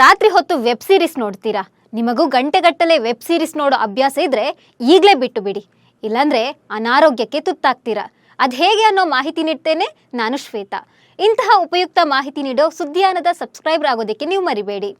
ರಾತ್ರಿ ಹೊತ್ತು web series ನೋಡ್ತೀರಾ? ನಿಮಗೂ ಗಂಟೆಗಟ್ಟಲೆ ವೆಬ್ ಸೀರೀಸ್ ನೋಡೋ ಅಭ್ಯಾಸ ಇದ್ರೆ ಈಗಲೇ ಬಿಟ್ಟು ಬಿಡಿ. ಇಲ್ಲಾಂದ್ರೆ ಅನಾರೋಗ್ಯಕ್ಕೆ ತುತ್ತಾಗ್ತೀರಾ? ಅದು ಹೇಗೆ ಅನ್ನೋ ಮಾಹಿತಿ ನೀಡ್ತೇನೆ ನಾನು ಶ್ವೇತಾ. ಇಂತಹ ಉಪಯುಕ್ತ ಮಾಹಿತಿ ನೀಡೋ ಸುದ್ದಿಯಾನದ ಸಬ್ಸ್ಕ್ರೈಬರ್ ಆಗೋದಕ್ಕೆ ನೀವು ಮರಿಬೇಡಿ.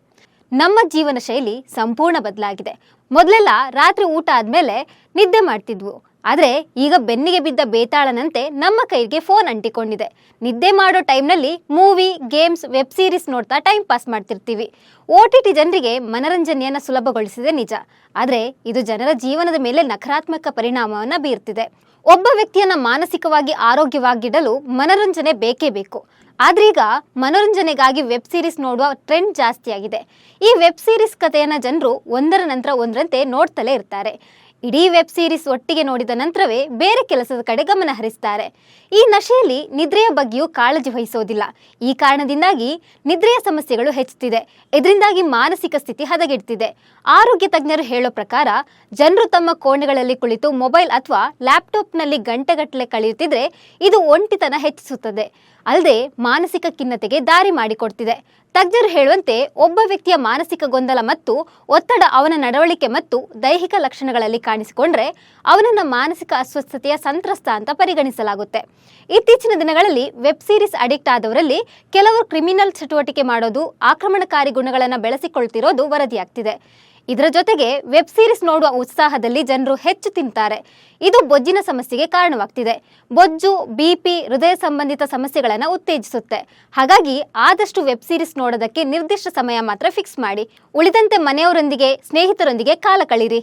ನಮ್ಮ ಜೀವನ ಶೈಲಿ ಸಂಪೂರ್ಣ ಬದಲಾಗಿದೆ. ಮೊದಲೆಲ್ಲ ರಾತ್ರಿ ಊಟ ಆದಮೇಲೆ ನಿದ್ದೆ ಮಾಡ್ತಿದ್ವು. ಆದರೆ ಈಗ ಬೆನ್ನಿಗೆ ಬಿದ್ದ ಬೇತಾಳನಂತೆ ನಮ್ಮ ಕೈಗೆ ಫೋನ್ ಅಂಟಿಕೊಂಡಿದೆ. ನಿದ್ದೆ ಮಾಡೋ ಟೈಮ್ನಲ್ಲಿ ಮೂವಿ, ಗೇಮ್ಸ್, ವೆಬ್ ಸೀರೀಸ್ ನೋಡ್ತಾ ಟೈಮ್ ಪಾಸ್ ಮಾಡ್ತಿರ್ತೀವಿ. ಒ ಟಿ ಟಿ ಜನರಿಗೆ ಮನರಂಜನೆಯನ್ನು ಸುಲಭಗೊಳಿಸಿದೆ ನಿಜ. ಆದರೆ ಇದು ಜನರ ಜೀವನದ ಮೇಲೆ ನಕಾರಾತ್ಮಕ ಪರಿಣಾಮವನ್ನು ಬೀರ್ತಿದೆ. ಒಬ್ಬ ವ್ಯಕ್ತಿಯನ್ನು ಮಾನಸಿಕವಾಗಿ ಆರೋಗ್ಯವಾಗಿಡಲು ಮನರಂಜನೆ ಬೇಕೇ ಬೇಕು. ಆದ್ರೀಗ ಮನೋರಂಜನೆಗಾಗಿ ವೆಬ್ ಸೀರೀಸ್ ನೋಡುವ ಟ್ರೆಂಡ್ ಜಾಸ್ತಿಯಾಗಿದೆ. ಈ ವೆಬ್ ಸೀರೀಸ್ ಕಥೆಯನ್ನ ಜನರು ಒಂದರ ನಂತರ ಒಂದರಂತೆ ನೋಡ್ತಲೇ ಇರ್ತಾರೆ. ಇಡೀ ವೆಬ್ ಸೀರೀಸ್ ಒಟ್ಟಿಗೆ ನೋಡಿದ ನಂತರವೇ ಬೇರೆ ಕೆಲಸದ ಕಡೆ ಗಮನ ಹರಿಸ್ತಾರೆ. ಈ ನಶೆಯಲ್ಲಿ ನಿದ್ರೆಯ ಬಗ್ಗೆಯೂ ಕಾಳಜಿ ವಹಿಸೋದಿಲ್ಲ. ಈ ಕಾರಣದಿಂದಾಗಿ ನಿದ್ರೆಯ ಸಮಸ್ಯೆಗಳು ಹೆಚ್ಚುತ್ತಿದೆ. ಇದರಿಂದಾಗಿ ಮಾನಸಿಕ ಸ್ಥಿತಿ ಹದಗೆಡ್ತಿದೆ. ಆರೋಗ್ಯ ತಜ್ಞರು ಹೇಳೋ ಪ್ರಕಾರ, ಜನರು ತಮ್ಮ ಕೋಣೆಗಳಲ್ಲಿ ಕುಳಿತು ಮೊಬೈಲ್ ಅಥವಾ ಲ್ಯಾಪ್ಟಾಪ್ನಲ್ಲಿ ಗಂಟೆಗಟ್ಟಲೆ ಕಳೆಯುತ್ತಿದ್ರೆ ಇದು ಒಂಟಿತನ ಹೆಚ್ಚಿಸುತ್ತದೆ. ಅಲ್ಲದೆ ಮಾನಸಿಕ ಖಿನ್ನತೆಗೆ ದಾರಿ ಮಾಡಿಕೊಡ್ತಿದೆ. ತಜ್ಞರು ಹೇಳುವಂತೆ ಒಬ್ಬ ವ್ಯಕ್ತಿಯ ಮಾನಸಿಕ ಗೊಂದಲ ಮತ್ತು ಒತ್ತಡ ಅವನ ನಡವಳಿಕೆ ಮತ್ತು ದೈಹಿಕ ಲಕ್ಷಣಗಳಲ್ಲಿ ಕಾಣಿಸಿಕೊಂಡ್ರೆ ಅವನನ್ನ ಮಾನಸಿಕ ಅಸ್ವಸ್ಥತೆಯ ಸಂತ್ರಸ್ತ ಅಂತ ಪರಿಗಣಿಸಲಾಗುತ್ತೆ. ಇತ್ತೀಚಿನ ದಿನಗಳಲ್ಲಿ ವೆಬ್ ಸೀರೀಸ್ ಅಡಿಕ್ಟ್ ಆದವರಲ್ಲಿ ಕೆಲವರು ಕ್ರಿಮಿನಲ್ ಚಟುವಟಿಕೆ ಮಾಡೋದು, ಆಕ್ರಮಣಕಾರಿ ಗುಣಗಳನ್ನು ಬೆಳೆಸಿಕೊಳ್ತಿರೋದು ವರದಿಯಾಗ್ತಿದೆ. ಇದರ ಜೊತೆಗೆ ವೆಬ್ ಸೀರೀಸ್ ನೋಡುವ ಉತ್ಸಾಹದಲ್ಲಿ ಜನರು ಹೆಚ್ಚು ತಿಂತಾರೆ. ಇದು ಬೊಜ್ಜಿನ ಸಮಸ್ಯೆಗೆ ಕಾರಣವಾಗ್ತಿದೆ. ಬೊಜ್ಜು ಬಿಪಿ ಹೃದಯ ಸಂಬಂಧಿತ ಸಮಸ್ಯೆಗಳನ್ನು ಉತ್ತೇಜಿಸುತ್ತೆ. ಹಾಗಾಗಿ ಆದಷ್ಟು ವೆಬ್ ಸೀರೀಸ್ ನೋಡೋದಕ್ಕೆ ನಿರ್ದಿಷ್ಟ ಸಮಯ ಮಾತ್ರ ಫಿಕ್ಸ್ ಮಾಡಿ. ಉಳಿದಂತೆ ಮನೆಯವರೊಂದಿಗೆ, ಸ್ನೇಹಿತರೊಂದಿಗೆ ಕಾಲ ಕಳೀರಿ.